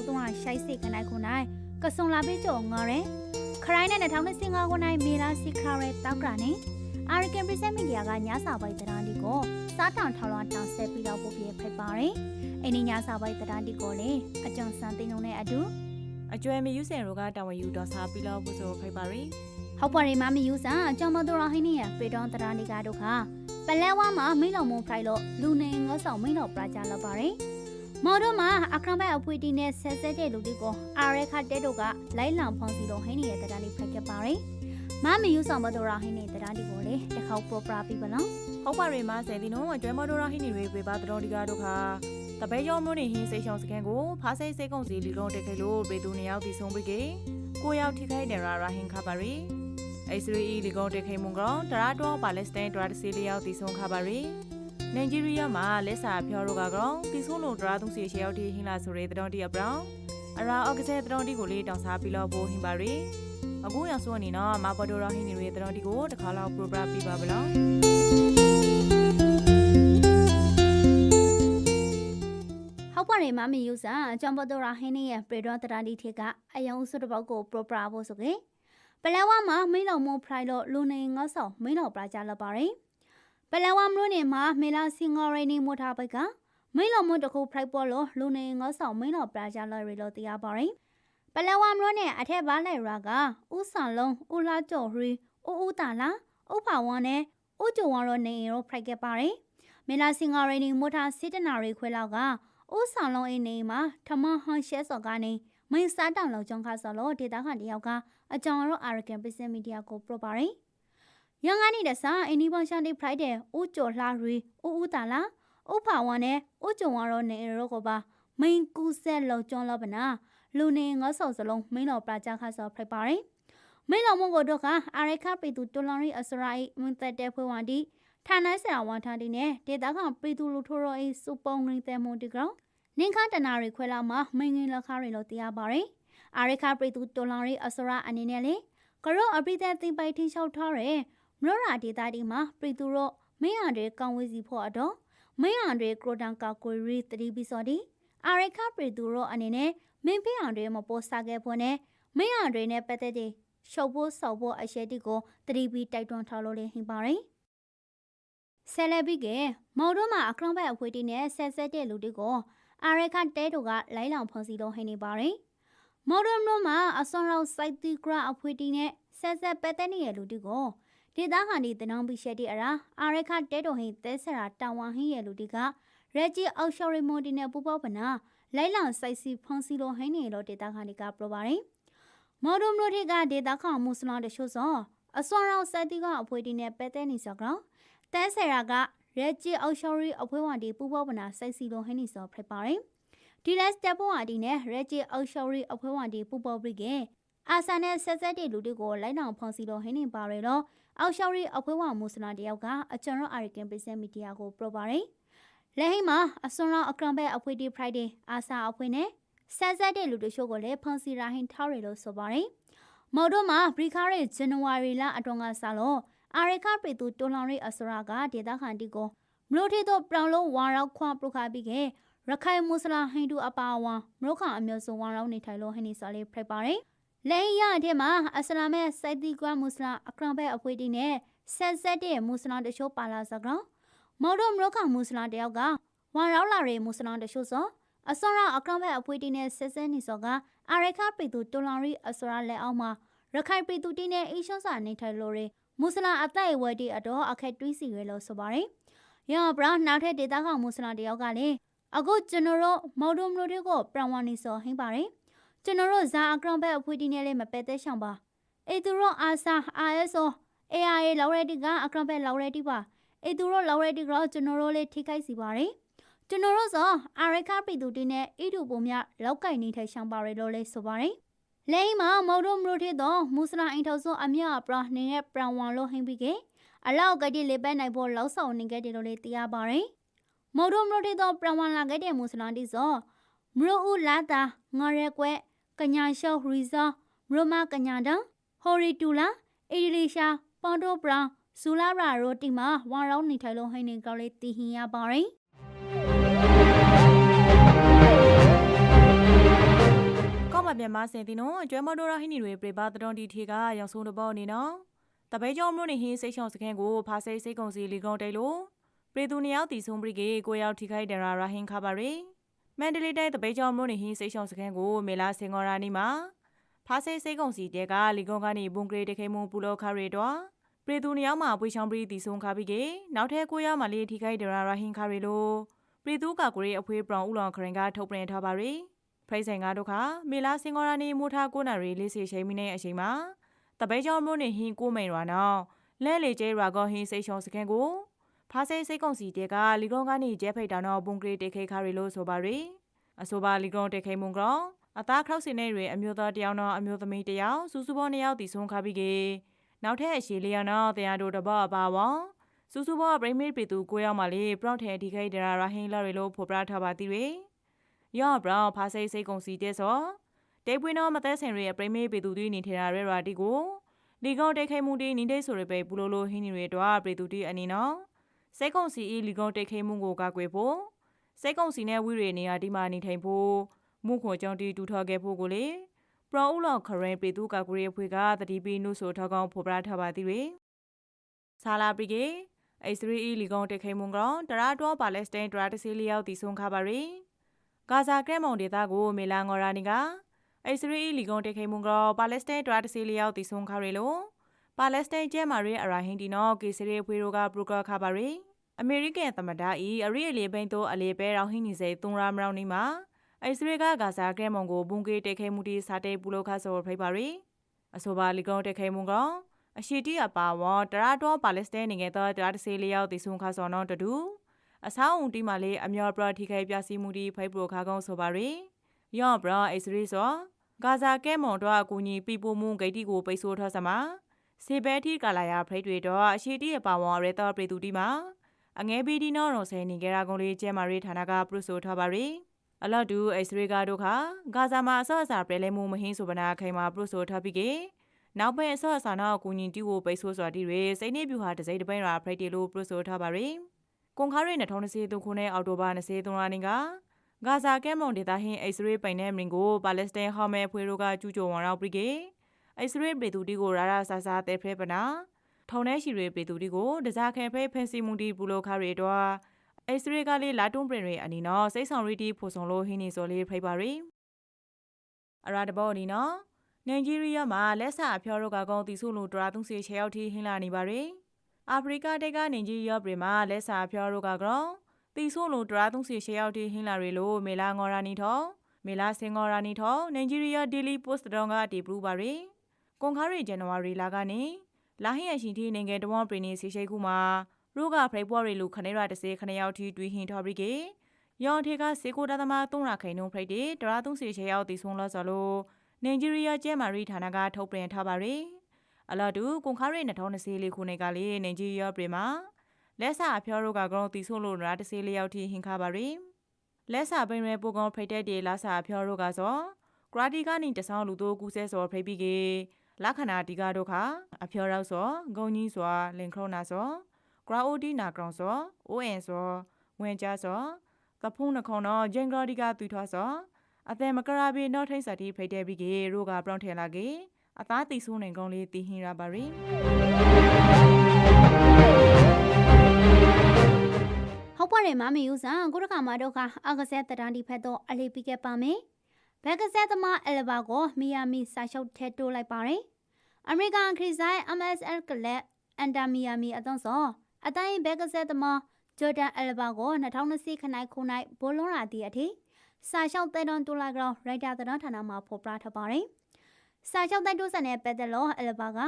ရိုက်တစ်ထောက်သုံးဟာရှိုက်စိတ်ခနိုင်ခုနိုင်ကဆုံလာပေးကြောငေါ်ရဲခရိုင်းနဲ့2025ခုနိုင်မေလာစီခရဲတောက်ကရနေအာရကန်ပရိစက်မီဒီယာကညစာပိုက်တရန်ဒီကိုစားတောင်ထောင်လောင်းတောင်ဆက်ပြီးတော့ပို့ပြဖိတ်ပါတယ်။အင်းဒီညစာပိုက်တရန်ဒီကိုလေအကြုံစံသိန်းလုံးနဲ့အတူအကျွဲမယူစင်ရိုကတာဝန်ယူတော်စားပြီးတော့ဖို့ဆိုဖိတ်ပါရီဟောက်ပါရီမမယူစာအကြောင်မတော်ရဟင်းနေရပေတော်တရန်ဒီကတို့ခပလဲဝါမှာမိလောင်မုံဖရိုက်လို့လူနေငေါဆောင်မိလောပရာကြလောက်ပါတယ်။ မော်ဒိုမှာအခရဘတ်အဖွေတီနဲ့ဆက်ဆက်တဲ့လူတွေကိုအာရဲခတဲတို့ကလိုက်လောင်ဖောင်းစီလို့ဟင်းနေတဲ့တရန်ဒီဖိုက်ခဲ့ပါတယ်။မမယူဆောင်မတော်ရဟင်းနေတဲ့တရန်ဒီကိုလေတစ်ခေါက်ပေါ်ပရာပြီးပါလားဟုတ်ပါရီမဆယ်ဒီနော်အကျွဲမတော်ရဟင်းနေတွေပေပါတော်ဒီကားတို့ခါတပဲကျော်မျိုးနေဟင်းစိတ်ရှောင်းစကန်ကိုဖားစိတ်စိတ်ကုံစီလီလုံးတက်ခဲလို့ပေသူနှစ်ယောက်တီဆုံးပြီးကေကိုယောက်ထိခိုက်နေရာရာဟင်းခပါရီအိစရီလီကုံတက်ခဲမုံကောင်တရာတော့ပါလက်စတိုင်းဒရာစီလီယောက်တီဆုံးခပါရီ နိုင်ဂျီးရီးယားမှာလက်စာဖြောတို့ကကောင်တီဆုံးလို့ဒရာသုံးစီရှေယောက်တီဟင်းလာဆိုရဲတတော်တီအပရောင်အရာအော့ကစဲတတော်တီကိုလေးတောင်စားပြီးတော့ဘိုးဟင်းပါရီအခုရဆိုအနေနော်မဘဒိုရဟင်းနေတွေတတော်တီကိုတစ်ခါလောက်ပရိုဂရမ်ပြပါဗလားဟုတ်ပါတယ်မမယူစာအကြောင်ပေါ်တော်ရဟင်းနေရပေတော်တရန်ဒီထေကအယုံစုတပေါက်ကိုပရိုပရာဖို့ဆိုကေပလဲဝါမှာမိလောင်မုံဖရိုက်လို့လူနေငေါဆောင်မိလောပရာကြလောက်ပါတယ် ပလဲဝါမလို့နေမှာမေလာစင်ဂေါရီနီမိုထားဘက်ကမိလောင်မုံတခုဖရိုက်ပေါ်လို့လူနေငေါဆောင်မိလောပရာကြလောက်ရီလို့တရားပါတယ်ပလဲဝါမလို့နေအထက်ပါလိုက်ရာကဥဆောင်လုံးဥလာကျော်ရီဥဥတာလာဥဖာဝါနဲ့ဥကြုံဝါတော့နေရောဖရိုက်ခဲ့ပါတယ်မေလာစင်ဂေါရီနီမိုထားစစ်တနာရီခွဲလောက်ကဦးဆောင်လုံးအိနေမှာထမဟန်ရှဲစော်ကနေမင်းစားတောင်လောက်ကျောင်းခါစော်လို့ဒေတာခန်တယောက်ကအကြောင်းရောအာရကန်ပစ္စမီဒီယာကိုပရိုပါရင် ရန်ကနေတဆာအင်းဒီဘောင်ရှန်ဒီဖရိုက်တဲ့ဦးကျော်လှရီဦးဦးတာလာဥဖာဝါနဲ့ဦးကျုံဝါရောနေရောကိုပါမင်းကူးဆက်လောက်ကျောင်းလောက်ပနာလူနေငေါဆော်စလုံးမင်းတော်ပရာကြခါစော်ဖရိုက်ပါရင်မင်းတော်မကိုတော့ကအာရခပရီတူတိုလော်ရီအစရိုင်မွန်တက်တဲ့ဖွေးဝါဒီဌာနဆရာဝန်ထန်ဒီနဲ့ဒေတာခန်ပရီတူလူထိုးရောအေးစူပုံငင်းတဲ့မွန်ဒီကောင်နင်းခတနာရီခွဲလာမှာမင်းငင်းလက်ခါရီလို့တရားပါတယ်။အာရခပရိတူတိုလန်ရီအစရာအနေနဲ့လေကရောအပိသက်သိပိုက်ထင်းလျှောက်ထားရဲ မရောရာဒေတာဒီမှာပရိတူရောမင်းရတွေကောင်းဝေးစီဖို့အတော့မင်းရတွေကရိုတန်ကာကိုရီတတိပီစော်ဒီအာရခပရိတူရောအနေနဲ့မင်းဖေးရတွေမပေါ်စားခဲ့ဖို့နဲ့မင်းရတွေနဲ့ပတ်သက်တဲ့ရှုပ်ဖို့ဆောက်ဖို့အရှက်တီကိုတတိပီတိုက်တွန်းထားလို့လေဟင်ပါတယ်ဆယ်လက်ပြီးကမော်တို့မှာအခရောင်းဘက်အဖွေးတီနဲ့ဆက်ဆက်တဲ့လူတွေကိုအာရခတဲတို့ကလိုင်းလောင်ဖုံစီလုံးဟိနေပါတယ်။မော်ဒန်တို့မှာအစွန်ရောက်စိုက်တီဂရအဖွေတီနဲ့ဆက်ဆက်ပက်တဲ့နေရလူတီကို ဒေသခံဒီတနောင်ပိရှက်တီအရာအာရခတဲတို့ဟိသဲဆရာတာဝန်ဟိရလူတီကရက်ဂျီအောက်ရှော်ရီမွန်တီနဲ့ပူပေါပနာလိုင်းလောင်စိုက်စီဖုံစီလုံးဟိနေလို့ဒေသခံဒီကပြောပါတယ်။မော်ဒန်တို့ကဒေသခံမွတ်စလင်တချို့စောအစွန်ရောက်စိုက်တီကအဖွေတီနဲ့ပက်တဲ့နေစောကောင်တဲဆရာကရက်ဂျီအောက်ရှော်ရီအဖွေးဝန်တီပူပေါပနာစိုက်စီလုံးဟိနေစောဖြစ်ပါတယ်။ဒီလက်စတက်ပေါ်ဝါဒီနဲ့ရက်ဂျီအောက်ရှော်ရီအဖွဲဝန်ဒီပူပေါ်ပရိကေအာဆာနဲ့ဆက်ဆက်တဲ့လူတွေကိုလိုက်နောင်ဖုန်စီလို့ဟင်းနေပါရတော့ အောက်ရှော်ရီအဖွဲဝန်မူစလာတယောက်ကအကျွန်တော်အာရီကန်ပစ္စမီဒီယာကိုပြောပါတယ်လက်ဟိမှာအစွန်ရောအကရံဘဲအဖွဲဒီဖရိုက်ဒေးအာဆာအဖွဲနဲ့ဆက်ဆက်တဲ့လူတို့ရှို့ကိုလည်းဖုန်စီရာဟင်းထားရလို့ဆိုပါတယ်မော်ဒိုမှာဘရီခါရဲ့ဇန်နဝါရီလအတွင်းကစလို့အာရီခါပရီတူတိုလောင်ရီအစရာကဒေတာခန်တီကိုမလို့ထေတော့ပြောင်လုံးဝါရောက်ခွန်ပရုခါပြီးခဲ့ရခိုင်မွတ်စလာဟိန္ဒူအပါအဝင်မရုခအမျိုးစုံဝါရောင်းနေထိုင်လို့ဟိနေစာလေးဖိတ်ပါတယ်။ လဲရတဲ့မှာအစ္စလာမ်ရဲ့စိုက်တီကွမ်မွတ်စလာအကရံဘဲအဖွေးတီနဲ့ဆက်ဆက်တဲ့မွတ်စလာတချို့ပါလာစကောင်မော်ဒိုမရုခမွတ်စလာတယောက်ကဝါရောင်းလာတဲ့မွတ်စလာတချို့စောအစောရအကရံဘဲအဖွေးတီနဲ့ဆက်ဆက်နေစောကအာရခပရီတူတိုလန်ရီအစရာလက်အောက်မှာရခိုင်ပရီတူတီနဲ့အေရှန်စာနေထိုင်လို့ရမွတ်စလာအသက်အဝဲတီအတော်အခက်တွေးစီရဲလို့ဆိုပါတယ်။ရောဘရာနောက်ထပ်ဒေတာကမွတ်စလာတယောက်ကလည်းအခုကျွန်တော်တို့မော်ဒိုမလို့တွေကိုပရဝါနီစောဟင်းပါတယ် ကျွန်တော်တို့ဇာအကရောင်ဘက်အဖွေးတီနဲ့လေးမပက်သက်ဆောင်ပါအေသူတို့အာဆာ ISO AIA လောက်ရတီကအကရောင်ဘက်လောက်ရတီပါအေသူတို့လောက်ရတီကတော့ကျွန်တော်တို့လေးထိခိုက်စီပါတယ်ကျွန်တော်တို့ဆိုအာရခပီတူတီနဲ့ဣဒူပုံမြလောက်ကင်နေထိုင်ဆောင်ပါရလို့လေးဆိုပါတယ်လိမ့်မှာမော်ဒိုမလို့ထေတော့မူစလာအိန်ထောက်စုအမြပရနေတဲ့ပရဝါလို့ဟင်းပြီးကအလောက်ကတိလေးပဲနိုင်ဖို့လောက်ဆောင်နေခဲ့တယ်လို့လေးသိရပါတယ်မော်ဒိုမလို့ထေတော့ပရဝါလာခဲ့တဲ့မူစလာတီဆိုမရူလာတာငရဲကွဲ ကညာရှောရီဇာမရမကညာတန်ဟိုရီတူလာအီလီရှာပွန်တိုဘရာဇူလာရာရိုတီမှာဝါရောင်းနေထိုင်လို့ဟိနေကောင်းလေးတည်ဟင်ရပါရင်မြန်မာစင်တီနော်ကျွဲမတော်ရဟိနီတွေပြပါတတော်ဒီထေကရောင်ဆုံးတဘောနေနော်တပဲကြောမျိုးနေဟင်းစိတ်ချောင်းစခန်းကိုဖာစိတ်စိတ်ကုံစီလီကုံတဲလို့ပြည်သူနှစ်ယောက်တီဆုံးပရိကေကိုယောက်ထိခိုက်ဒရာရာဟင်းခပါရီ မန္တလေးတိုင်းတပဲကြောမျိုးနေဟင်းစိတ်ချောင်းစခန်းကိုမေလာစင်ဂောရာနီမှာဖာစိတ်စိတ်ကုံစီတဲကလီကုံကနေဘုံဂရေတခဲမုံပူလောခရီတော့ပြည်သူနှစ်ယောက်မှာပွေချောင်းပရိတီဆုံးခပြီးကေနောက်ထပ်ကိုယောက်မှာလေးထိခိုက်ဒရာရာဟင်းခရီလို့ပြည်သူကကိုရီအဖွေးပရောင်ဥလောင်ခရင်ကထုတ်ပြန်ထားပါရီဖရိတ်ဆိုင်ကားတို့ခမေလာစင်ဂေါရာနီမိုထားကိုနာရီလေးစီရှိမိနေအချိန်မှာတပဲကြောမိုးနေဟင်းကိုမိန်ရွာနောက်လဲလေကျဲရွာကောဟင်းစိတ်ရှုံစကန်ကို ဖားစိတ်စိတ်ကုံစီတဲကလီကုံကနေကျဲဖိတ်တာတော့ဘုံကလေးတေခိခါရီလို့ဆိုပါရီအဆိုပါလီကုံတေခိမုံကောင်အသားခောက်စင်နေတွေအမျိုးသားတယောက်တော့အမျိုးသမီးတယောက်စူးစူးပေါ်နှစ်ယောက်တီဆုံးခါပြီးကေနောက်ထပ်အရှိလေးယောက်တော့တရားတို့တဘောအပါဝစူးစူးပေါ်ပရိမိတ်ပြည်သူကိုယောက်မှလေးပရော့ထဲဒီခိဒရာရာဟင်းလာရီလို့ဖော်ပြထားပါသည်တွေယောဘရောဖာစိတ်စိတ်ကုံစီတဲ့စောတေပွေးနောမသက်ဆင်ရရဲ့ပရိမေးပေသူတီနေထရာရဲရာတီကိုလီကောင်တိတ်ခိမှုတီနေတဲ့ဆိုရပဲပူလိုလိုဟင်းနေရတော့ပေသူတီအနေနော် စိတ်ကုံစီဤလီကောင်တိတ်ခိမှုကိုကကွယ်ဖို့စိတ်ကုံစီနဲ့ဝိရေနေရာဒီမှာနေထိုင်ဖို့မှုခွန်ကြောင့်တီတူထော်ခဲ့ဖို့ကိုလေပရောဦးလောက်ခရင်ပေသူကကွယ်ဖွေကတတိပီနုဆိုထောက်ကောင်ဖော်ပြထားပါသည်တွေဆာလာပရီကေအိစရီဤလီကောင်တိတ်ခိမှုကောင်တရာတော့ပါလက်စတိုင်းတရာတစီလျောက်တီဆုံးခါပါရီဂါဇာကဲမုံဒေသကိုမေလာငော်ရာနီကအိစရီလီကွန်တေခိမုန်ကပါလက်စတိုင်းဒရာတစီလျောက်တီဆုံခါရီလို ပါလက်စတိုင်းကျဲမာရီအရာဟင်တီနောကေစရီဖွေရိုကပရိုကခါပါရီအမေရိကန်သမ္မတဤအရီအလေးဘိန်တိုအလေးပဲရောင်ဟင်းနေစေသုံးရာမရောင်နီမှာအိစရီကဂါဇာကဲမုံကိုဘုံကေတေခိမှုတီစာတေပူလိုခါဆောဖိပါရီအဆိုပါလီကွန်တေခိမုန်ကအရှိတီအပါဝတရာတော့ပါလက်စတိုင်းနေငယ်တော့ဒရာတစီလျောက်တီဆုံခါဆောနောတတူအဆောင်းအုံတီမာလေးအမျော်ပရထိခိုက်ပြစီမှုဒီဖိုက်ပရိုခါကုန်းဆိုပါရီယော့ဘရာအိစရီဆိုဂါဇာကဲမွန်တော့အကူညီပြပို့မှုဂိတ်တီကိုပိတ်ဆို့ထားစမှာ စေဘဲတီကာလာယာဖရိတ်တွေတော့အရှိတီအပါဝါရဲတော့ပရိတူတီမှာအငဲဘီဒီနောရောဆယ်နေကြရာကုန်းလေးကျဲမာရီဌာနကပရုဆိုထားပါရီအလော့ဒူအိစရီကာတို့ခါဂါဇာမှာအဆော့အစာပြဲလဲမှုမဟင်းဆိုပနာခိုင်မှာပရုဆိုထားပြီးကေနောက်ပဲအဆော့အစာနောက်အကူညီတီကိုပိတ်ဆို့စွာတီတွေစိတ်နေပြူဟာတစိမ့်တပိန်ရာဖရိတ်တီလို့ပရုဆိုထားပါရီကွန်ခါရီ2023ခုနှစ်အောက်တိုဘာ23ရက်နေ့ကဂါဇာကဲမွန်ဒေတာဟင်းအိစရေးပိုင်တဲ့မင်ကိုပါလက်စတိုင်းဟော်မဲဖွေရိုကကျူးကျော်ဝင်ရောက်ပြီးကေ အိစရေးပြည်သူတီကိုရာရာဆာဆာတဲဖရဲပနာထုံတဲ့ရှိတွေပြည်သူတီကိုဒဇာခဲဖဲဖန်စီမူတီဘူလိုခါရီတော့အိစရေးကလေးလာတွန်းပရင်တွေအနီနော်စိတ်ဆောင်ရီတီဖိုဆောင်လို့ဟင်းနေစော်လေးဖိပါရီအရာတဘောအနီနော်နိုင်ဂျီးရီးယားမှာလက်ဆာအဖျော်တို့ကကောင်းတီစုလိုဒရာသုံးစီချေရောက်တီဟင်းလာနေပါရီအာဖရိကတဲကနေကြီးရော့ပရီမှာလက်စာဖျော်တို့ကကြောတီဆိုလိုဒရာသုံးစီရှေရောက်တီဟင်းလာရီလိုမေလာငေါ်ရာနီထောမေလာစင်ငေါ်ရာနီထောနိုင်ဂျီးရီးယားဒေလီပို့စ်တောင်းကတီပရူပါရီ ကွန်ခါရီဇန်နဝါရီလာကနေလာဟင်းရရှိတီနိုင်ငံတဝန်ပရီနီစီရှိခုမှာရိုးကဖရိပွားရီလူခနေရတစေခနေရောက်တီတွီဟင်းထော်ပရီကေယောင်ထေကစေကိုတာသမားသုံးရခိုင်နှုံးဖရိတ်တီဒရာသုံးစီရှေရောက်တီဆုံးလို့ဆိုလို့နိုင်ဂျီးရီးယားကျဲမာရီဌာနကထုတ်ပြန်ထားပါရီအလာတူကွန်ခါရီ2024ခုနှစ်ကလေးနိုင်ဂျီးယားပြည်မှာလက်စာအဖျော်တို့ကကောင်တီဆိုလို့ရာတစေးလျောက်ထိဟင်ခါပါရီလက်စာပင်ရဲပိုကောင်ဖိတ်တဲ့ဒီလာစာအဖျော်တို့ကစောဂရာတီကနေတဆောင်းလူတို့ကူဆဲစောဖိတ်ပြီးကေ လက္ခဏာဒီကာတို့ခအဖျော်ရောက်စောဂုံကြီးစွာလင်ခရိုနာစောဂရာအိုဒီနာကောင်စောအိုအန်စောဝင်ကြစောကဖုံးနှခုံတော့ဂျင်ဂရာဒီကတူထွားစောအသက်မကရာဘီနောက်ထိတ်စတီဖိတ်တဲ့ပြီးကေရိုကပရောင်းထဲလာကေအသားတီဆိုးနေကောင်းလေးတီဟင်ရပါရီဟုတ်ပါတယ်မမေယူဆန်ကိုရကမာတော့ကအကဆက်တရန်ဒီဖက်တော့အလေးပိခဲ့ပါမယ် ဘက်ကဆက်သမားအလဘာကိုမီယာမီစာရှုပ်ထဲတိုးလိုက်ပါတယ်အမေရိကန်ခရီးဆိုင် MSL ကလက်အန်တာမီယာမီအသွန်းစောအတိုင်းဘက်ကဆက်သမားဂျော်ဒန်အလဘာကို2020ခနိုင်ခုနိုင်ဘိုလွန်ရာတီအထိစာရှုပ်တဲ့တွန်တိုးလိုက်တော့ရိုက်တာသတင်းဌာနမှာဖော်ပြထားပါတယ်စာချုပ်တိုက်တိုးစံတဲ့ပတ်သက်လို့အလဘာက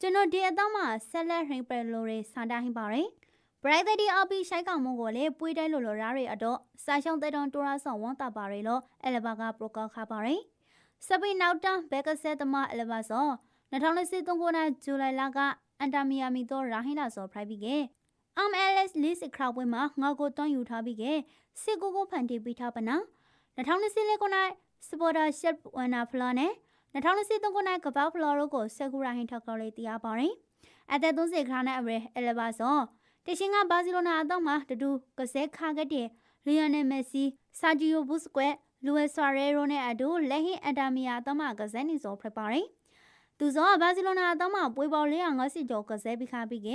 ကျွန်တော်ဒီအတော့မှဆက်လက်ရင်ပယ်လိုတွေစံတိုင်းပါ ရယ် Brightity RP ရှိုက်ကောင်မကိုလေပွေးတဲလိုလိုရာတွေအတော့စာရှုံတဲ့တုံတိုရာဆောင်ဝန်တာပါရယ်လို့အလဘာကပရိုကောက်ခါပါရယ်စပိနောက်တန်ဘက်ကဆက်တမအလဘာဆော2023ခုနှစ်ဇူလိုင်လကအန်တာမီယာမီတော့ရာဟိလာဆောဖရိုက်ပြီးက MLS လစ်ခရပွဲမှာငါကိုတွန်းယူထားပြီးကစစ်ကိုကိုဖန်တီးပြီးထားပနာ2024ခုနှစ်စပေါ်တာရှက်ဝနာဖလာနဲ့2023ခုနှစ်ကပောက်ဖလော်ရိုကိုဆက်ကူရာဟင်ထောက်ကောက်လေးတရားပါတယ်။အသက်30ခါနဲ့အရအလဘာဆော တရှင်ကဘာစီလိုနာအတော့မှာတူတူကစဲခါခဲ့တဲ့လီယိုနယ်မက်ဆီဆာဂျီယိုဘူစကွက်လူဝဲဆွာရဲရိုနဲ့အတူလက်ဟင်အန်တာမီယာအသင်းမှကစားနေစောဖြစ်ပါတယ်သူစောဘာစီလိုနာအသင်းမှပွေပေါ450ကျော်ကစားပြီးခါပြီးက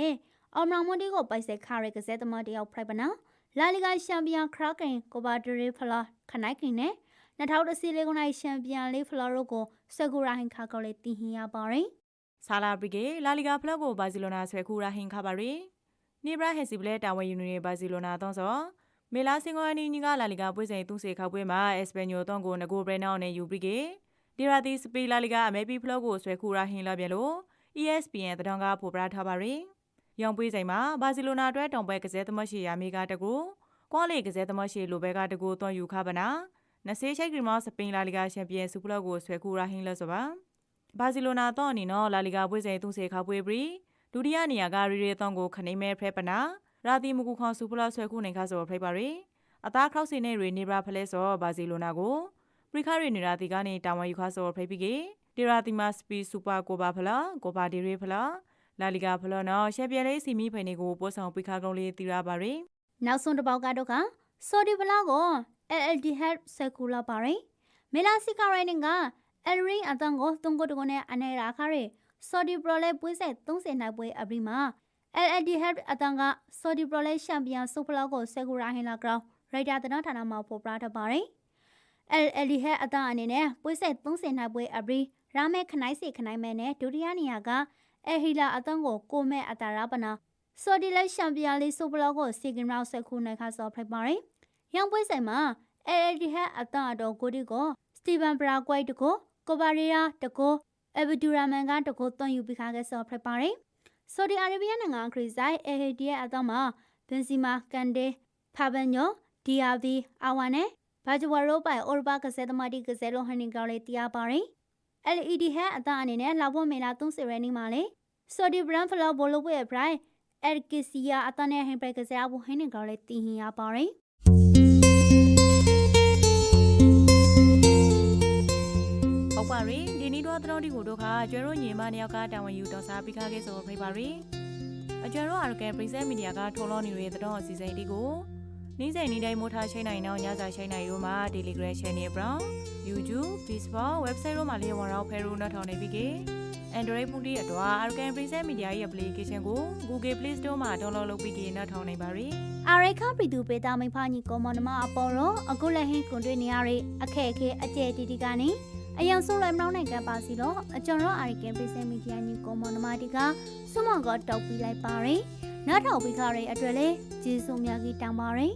အောင်မောင်မွန်တီကိုပိုက်ဆက်ခါရဲကစားသမားတယောက်ဖိုက်ပနာလာလီဂါချန်ပီယံခရကင်ကိုဘာဒရီဖလာခနိုင်ကင်နဲ့2014ခုနှစ်ချန်ပီယံလေးဖလာရိုကိုဆကူရာဟင်ခါကောလေးတင်ဟင်ရပါတယ်ဆာလာဘရီဂေလာလီဂါဖလောက်ကိုဘာစီလိုနာဆွဲခူရာဟင်ခါပါရီ နေဘရာဟက်စီဘလဲတာဝန်ယူနေဘာစီလိုနာတော့ဆိုမေလာစင်ကိုအနီညီကလာလီဂါပွဲစဉ်သူစေခောက်ပွဲမှာအက်စပန်ညိုတော့ကိုငကိုဘရနောင်းနဲ့ယူဘရီဂေဒီရာတီစပီလာလီဂါအမေပီဖလောက်ကိုဆွဲခူရာဟင်လာပြန်လို့ ESPN တတော်ကဖော်ပြထားပါရီရောင်ပွေးဆိုင်မှာဘာစီလိုနာအတွက်တောင်ပွဲကစားသမားရှိရာမေကတကူကွာလေကစားသမားရှိလိုဘဲကတကူတွန်ယူခပါနာနဆေးချိတ်ကရီမောစပိန်လာလီဂါချန်ပီယံစုဖလောက်ကိုဆွဲခူရာဟင်လို့ဆိုပါဘာစီလိုနာတော့အနေနော်လာလီဂါပွဲစဉ်သူစေခောက်ပွဲပြီး ဒုတိယနေရာကရီရီတောင်ကိုခနေမဲဖရဲပနာရာတီမကူခေါစုဖလောက်ဆွဲခုနိုင်ခါဆိုဖိပါရီအသားခောက်စီနဲ့ရီနေဘရာဖလဲဆိုဘာစီလိုနာကိုပရိခရီနေရာတီကနေတာဝန်ယူခါဆိုဖိပြီးကေတီရာတီမစပီစူပါကိုဘာဖလာကိုဘာဒီရီဖလာလာလီဂါဖလောနော်ရှက်ပြဲလေးစီမီဖိနေကိုပို့ဆောင်ပိခါကုန်းလေးတီရာပါရီနောက်ဆုံးတစ်ပေါက်ကတော့ကဆော်ဒီဘလောက်ကို LLD head ဆကူလာပါတယ်မေလာစီကာရိုင်းက El Ring အတန်ကိုတုံကိုတကိုနဲ့အနေရာခရဲ ဆော်ဒီပရိုလဲပွေးဆက်30နိုင်ပွဲအပြီးမှာ LLD head အတန်ကဆော်ဒီပရိုလဲချန်ပီယံဆုဖလောက်ကိုဆကူရာဟင်လာဂရောင်းရိုက်တာတနဌာနမှာပေါ်ပြထားပါတယ် LLD head အတန်အနေနဲ့ပွေးဆက်30နိုင်ပွဲအပြီးရာမဲခနိုင်စီခနိုင်မဲနဲ့ဒုတိယနေရာကအဟီလာအတန်ကိုကိုမဲအတာရာပနာဆော်ဒီလက်ချန်ပီယံလေးဆိုဘလောက်ကိုစီဂင်ရောင်းဆက်ခုနိုင်ခါစောဖိုက်ပါတယ်။ရောင်ပွဲဆိုင်မှာ ALD ဟက်အတန်အတော်ကိုဒီကိုစတီဗန်ဘရာကွိုက်တကိုကိုဘာရီယာတကို အဗဒူရာမန်ကတကိုတွန်ယူပြီးခါခဲ့စောဖိုက်ပါတယ်။ဆော်ဒီအာရေဗျနိုင်ငံခရီးဆိုင် ALD ရဲ့အတန်မှာဘင်စီမာကန်ဒေဖာဘန်ညိုဒီယာဗီအာဝါနဲ့ဘာဂျဝါရိုပိုင်အော်ဘာကစဲသမတီကစဲလိုဟန်နင်ကောလေးတရားပါတယ်။ LED ဟက်အတန်အနေနဲ့လောက်ဖို့မေလာ30ရနေမှာလေဆော်ဒီဘရန်ဖလောဘောလိုပွဲ price အက်ကီစီယာအတနဲ့ဟင်ပရကစားဘူးဟင်းနေကောလေတင်ဟင်ရပါတယ် ဟုတ်ပါရီဒီနီတော့တတော်ဒီကိုတို့ခါကျွဲတို့ညီမနှစ်ယောက်ကတာဝန်ယူတော်စားပြီးခါခဲ့ဆိုဖိပါရီအကျွဲတို့အာရကန်ပရိဆက်မီဒီယာကထော်လောနေရတဲ့တော်အစီအစဉ်ဒီကိုနေ့စဉ်နေ့တိုင်းမိုးထားရှိနိုင်တော့ညစာရှိနိုင်ရိုးမှာ Telegram Channel Brown YouTube Facebook website တို့မှာလေးဝင်တော့ဖဲရိုးနောက်ထောင်နေပြီကေ Android ဖုန်းတီးအတွက် Arcan Princess Media ရဲ့ application ကို Google Play Store မှာ download လုပ်ပြီးကေနောက်ထောင်နိုင်ပါရီအာရိခပရီတူပေတာမိဖာညီကောမနမအပေါ်တော့အခုလည်းဟင်းကွန်တွေ့နေရတဲ့အခက်အခဲအကျဲတီတီကနေ အယံဆိုးလည်းမနှောင်းနိုင်ကပါစီတော့အကျွန်တော်အာရိကန်ပရိစမီဒီယာညီကောမနမတီကစွမကတောက်ပြီးလိုက်ပါရယ်နောက်ထောက်ပြီးခါရတဲ့အတွက်လည်းကျေးဇူးများကြီးတောင်းပါရယ်